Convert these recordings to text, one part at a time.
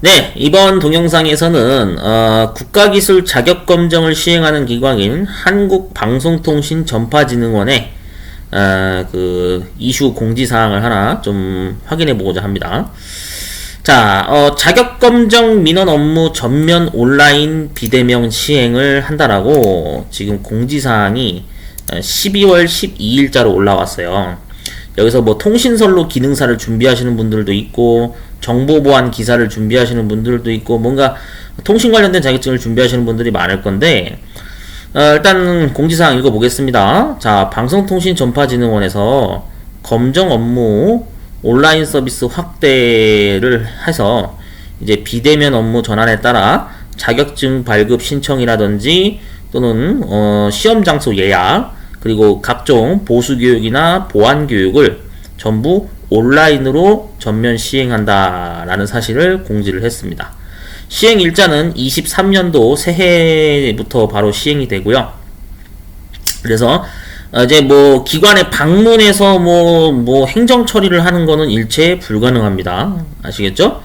네, 이번 동영상에서는 어, 국가기술 자격검정을 시행하는 기관인 한국방송통신전파진흥원의 어, 그 이슈 공지사항을 하나 좀 확인해 보고자 합니다. 자, 어, 자격검정 민원 업무 전면 온라인 비대면 시행을 한다라고 지금 공지사항이 12월 12일자로 올라왔어요. 여기서 뭐 통신선로 기능사를 준비하시는 분들도 있고 정보보안 기사를 준비하시는 분들도 있고 뭔가 통신 관련된 자격증을 준비하시는 분들이 많을 건데 어, 일단 공지사항 읽어보겠습니다. 자, 방송통신전파진흥원에서 검정 업무 온라인 서비스 확대를 해서 이제 비대면 업무 전환에 따라 자격증 발급 신청이라든지 또는 어, 시험 장소 예약 그리고 각종 보수 교육이나 보안 교육을 전부 온라인으로 전면 시행한다라는 사실을 공지를 했습니다. 시행 일자는 23년도 새해부터 바로 시행이 되고요. 그래서 어, 이제 뭐 기관에 방문해서 뭐 뭐 행정 처리를 하는 거는 일체 불가능합니다. 아시겠죠?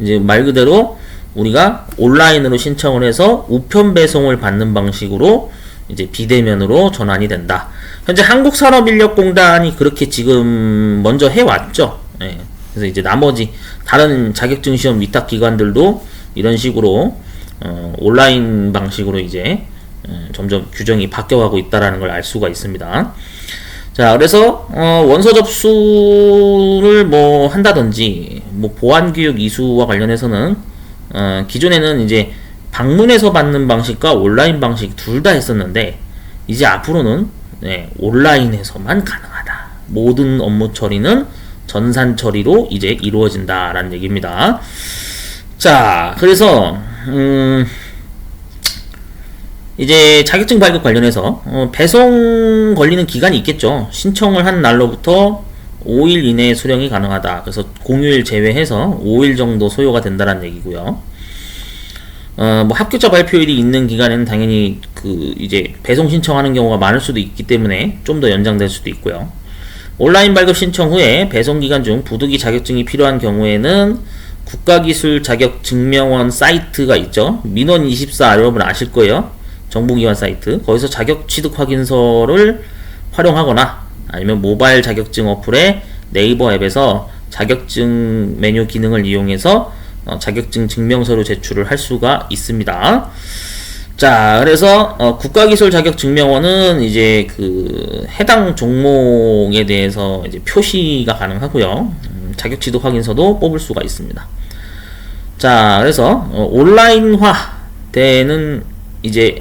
이제 말 그대로 우리가 온라인으로 신청을 해서 우편 배송을 받는 방식으로 이제 비대면으로 전환이 된다. 현재 한국산업인력공단이 그렇게 지금 먼저 해왔죠. 예. 그래서 이제 나머지 다른 자격증 시험 위탁 기관들도 이런 식으로 어, 온라인 방식으로 이제 어, 점점 규정이 바뀌어가고 있다라는 걸 알 수가 있습니다. 자, 그래서 어, 원서 접수를 뭐 한다든지 뭐 보안 교육 이수와 관련해서는 어, 기존에는 이제 방문해서 받는 방식과 온라인 방식 둘 다 했었는데 이제 앞으로는 네, 온라인에서만 가능하다. 모든 업무 처리는 전산 처리로 이제 이루어진다라는 얘기입니다. 자, 그래서 음, 이제 자격증 발급 관련해서 어, 배송 걸리는 기간이 있겠죠. 신청을 한 날로부터 5일 이내에 수령이 가능하다. 그래서 공휴일 제외해서 5일 정도 소요가 된다는 얘기고요. 어, 뭐 합격자 발표일이 있는 기간에는 당연히 그 이제 배송 신청하는 경우가 많을 수도 있기 때문에 좀 더 연장될 수도 있고요. 온라인 발급 신청 후에 배송 기간 중 부득이 자격증이 필요한 경우에는 국가기술 자격 증명원 사이트가 있죠. 민원24 여러분 아실 거예요. 정보기관 사이트. 거기서 자격 취득 확인서를 활용하거나 아니면 모바일 자격증 어플의 네이버 앱에서 자격증 메뉴 기능을 이용해서 어, 자격증 증명서를 제출을 할 수가 있습니다. 자, 그래서 어, 국가기술 자격증명원은 이제 그 해당 종목에 대해서 이제 표시가 가능하고요. 음, 자격 취득 확인서도 뽑을 수가 있습니다. 자, 그래서 어, 온라인화 되는 이제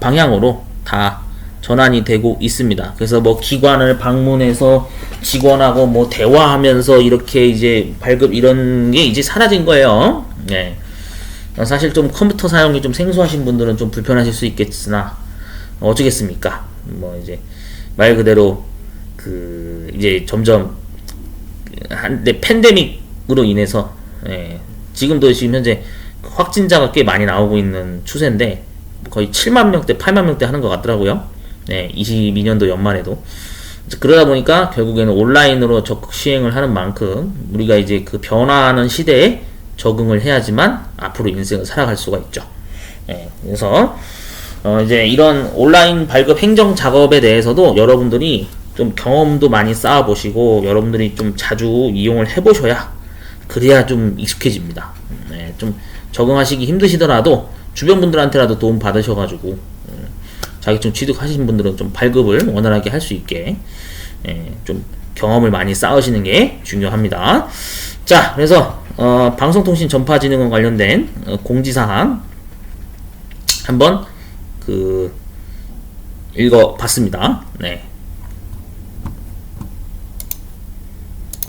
방향으로 다 전환이 되고 있습니다. 그래서 뭐 기관을 방문해서 직원하고 뭐 대화하면서 이렇게 이제 발급 이런 게 이제 사라진 거예요. 네. 사실 좀 컴퓨터 사용이 좀 생소하신 분들은 좀 불편하실 수 있겠으나 어쩌겠습니까? 뭐 이제 말 그대로 그 이제 점점 한데 팬데믹으로 인해서 예, 지금도 지금 현재 확진자가 꽤 많이 나오고 있는 추세인데 거의 7만 명대, 8만 명대 하는 것 같더라고요. 네, 22년도 연말에도. 그러다 보니까 결국에는 온라인으로 적극 시행을 하는 만큼 우리가 이제 그 변화하는 시대에 적응을 해야지만 앞으로 인생을 살아갈 수가 있죠. 네, 그래서 어 이제 이런 온라인 발급 행정 작업에 대해서도 여러분들이 좀 경험도 많이 쌓아 보시고 여러분들이 좀 자주 이용을 해 보셔야 그래야 좀 익숙해집니다. 네, 좀 적응하시기 힘드시더라도 주변 분들한테라도 도움 받으셔가지고 음, 자격증 취득하신 분들은 좀 발급을 원활하게 할 수 있게 예, 좀 경험을 많이 쌓으시는 게 중요합니다. 자, 그래서 어, 방송통신 전파진흥원 관련된 어, 공지사항 한번 그 읽어봤습니다. 네.